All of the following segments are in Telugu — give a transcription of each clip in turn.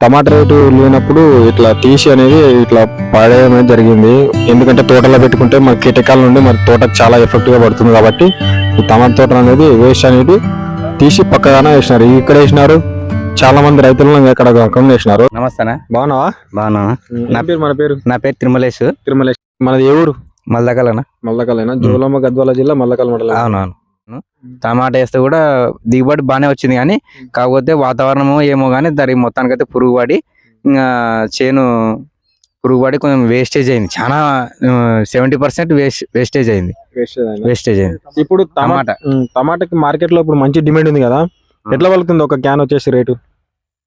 టమాటా రేటు లేనప్పుడు ఇట్లా తీసి అనేది ఇట్లా పడేయడం అనేది జరిగింది. ఎందుకంటే తోటలో పెట్టుకుంటే మన కీటకాల నుండి మన తోటకు చాలా ఎఫెక్ట్గా పడుతుంది కాబట్టి ఈ టమాటా తోట అనేది వేస్ట్ అనేది తీసి పక్కగానే వేసినారు. ఇక్కడ వేసినారు. చాలా మంది రైతులను ఇక్కడ వేసినారు. నమస్తేనా బాగున్నావా? బాగున్నా. నా పేరు మన పేరు? నా పేరు తిరుమలేష్ తిరుమల మనది ఏ ఊరు? మల్దకలనా మల్లకలైనా జోలమ్మ గద్వాల జిల్లా మల్లకల్ మండలం. అవునవును. టమాటా వేస్తే కూడా దిగుబడి బాగానే వచ్చింది కానీ కాకపోతే వాతావరణము ఏమో కానీ దానికి మొత్తానికైతే పురుగు పడి ఇంకా చేను పురుగు పడి కొంచెం వేస్టేజ్ అయింది. చాలా సెవెంటీ పర్సెంట్ వేస్ట్ వేస్టేజ్ అయింది. వేస్ట్ అయింది. వేస్టేజ్ అయింది. ఇప్పుడు టమాటా. టమాటాకి మార్కెట్లో ఇప్పుడు మంచి డిమాండ్ ఉంది కదా? ఎట్లా పలుకుతుంది? ఒక క్యాన్ వచ్చేసి రేటు?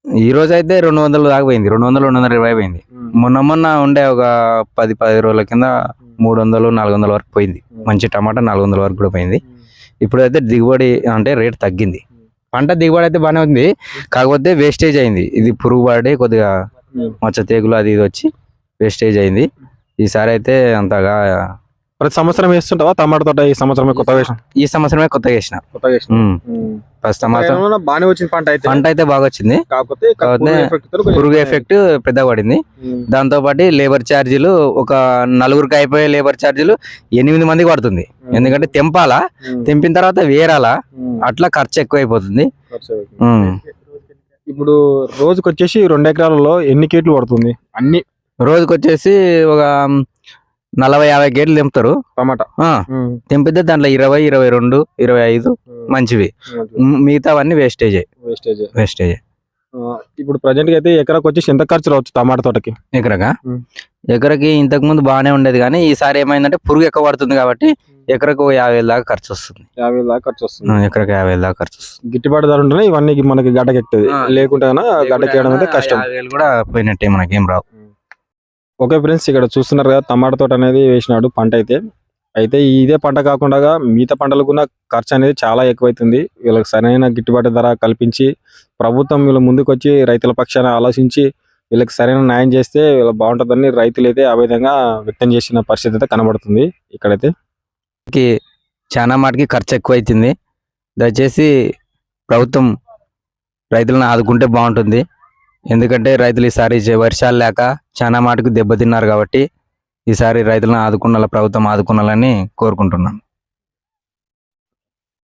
ఈ రోజు అయితే రెండు వందలు దాకా పోయింది. రెండు వందలు రెండు వందల ఇరవై పోయింది. మొన్న మొన్న ఉండే ఒక పది పది రోజుల కింద మూడు వందలు నాలుగు వందల వరకు పోయింది. మంచి టమాటా నాలుగు వందల వరకు కూడా పోయింది. ఇప్పుడు అయితే దిగుబడి అంటే రేట్ తగ్గింది. పంట దిగుబడి అయితే బాగానే ఉంది. కాకపోతే వేస్టేజ్ అయింది. ఇది పురుగు పడి కొద్దిగా మచ్చ తెగులు అది ఇది వచ్చి వేస్టేజ్ అయింది. ఈసారి అయితే అంతగా ప్రతి సంవత్సరం వేస్తుంటావా టమాటా తోట ఈ సంవత్సరం కొత్త వేసిన? ఈ సంవత్సరమే కొత్తగా వేసిన. కొత్త వేసిన. ఫస్ట్ సంవత్సరం బాగానే వచ్చింది పంట అయితే? పంట అయితే బాగా వచ్చింది. కాకపోతే పురుగు ఎఫెక్ట్ పెద్దగా పడింది. దాంతో పాటు లేబర్ ఛార్జీలు ఒక నలుగురికి అయిపోయే లేబర్ ఛార్జీలు ఎనిమిది మందికి పడుతుంది. ఎందుకంటే తెంపాలా. తెంపిన తర్వాత వేరాలా. అట్లా ఖర్చు ఎక్కువైపోతుంది. ఇప్పుడు రోజుకి వచ్చేసి రెండు ఎకరాలలో ఎన్ని కేట్లు పడుతుంది? అన్ని రోజుకి వచ్చేసి ఒక నలభై యాభై గేట్లు తెంపుతారు. టమాటా. తెంపితే దాంట్లో ఇరవై ఇరవై రెండు ఇరవై ఐదు మంచివి. మిగతావన్నీ వేస్టేజ్ వేస్టేజ్ వేస్టేజ్ ఇప్పుడు ప్రజెంట్ అయితే ఎకరాకి వచ్చేసి ఎంత ఖర్చు రావచ్చు టమాటా తోటకి? ఎకరగా. ఎకరకి ఇంతకు ముందు బాగానే ఉండేది కానీ ఈసారి ఏమైందంటే పురుగు ఎక్కువ పడుతుంది కాబట్టి ఎకరకు యాభై వేల దాకా ఖర్చు వస్తుంది. యాభై దాకా ఖర్చు వస్తుంది. ఎకరకు యాభై వేల దాకా ఖర్చు వస్తుంది. గిట్టుబాటు ధర ఉంటేనే ఇవన్నీ మనకి గడ్డకెక్కుతుంది ఆ. లేకుంటే గడ్డకేయడం అయితే కష్టం. వేలు కూడా పోయినట్టే మనకేం రావు. ఓకే ఫ్రెండ్స్ ఇక్కడ చూస్తున్నారు కదా టమాటా తోట అనేది వేసినాడు పంట అయితే. అయితే ఇదే పంట కాకుండా మిగతా పంటలకు కూడా ఖర్చు అనేది చాలా ఎక్కువైతుంది. వీళ్ళకి సరైన గిట్టుబాటు ధర కల్పించి ప్రభుత్వం వీళ్ళ ముందుకు వచ్చి రైతుల పక్షాన ఆలోచించి వీళ్ళకి సరైన న్యాయం చేస్తే వీళ్ళకి బాగుంటుందని రైతులు అయితే ఆ విధంగా వ్యక్తం చేసిన పరిస్థితి అయితే కనబడుతుంది ఇక్కడైతే. కి చాలా మాటకి ఖర్చు ఎక్కువైతుంది. దయచేసి ప్రభుత్వం రైతులను ఆదుకుంటే బాగుంటుంది. ఎందుకంటే రైతులు ఈసారి వర్షాలు లేక చాలా మాటకు దెబ్బతిన్నారు కాబట్టి ఈసారి రైతులను ఆదుకున్న ప్రభుత్వం ఆదుకున్నాలని కోరుకుంటున్నాను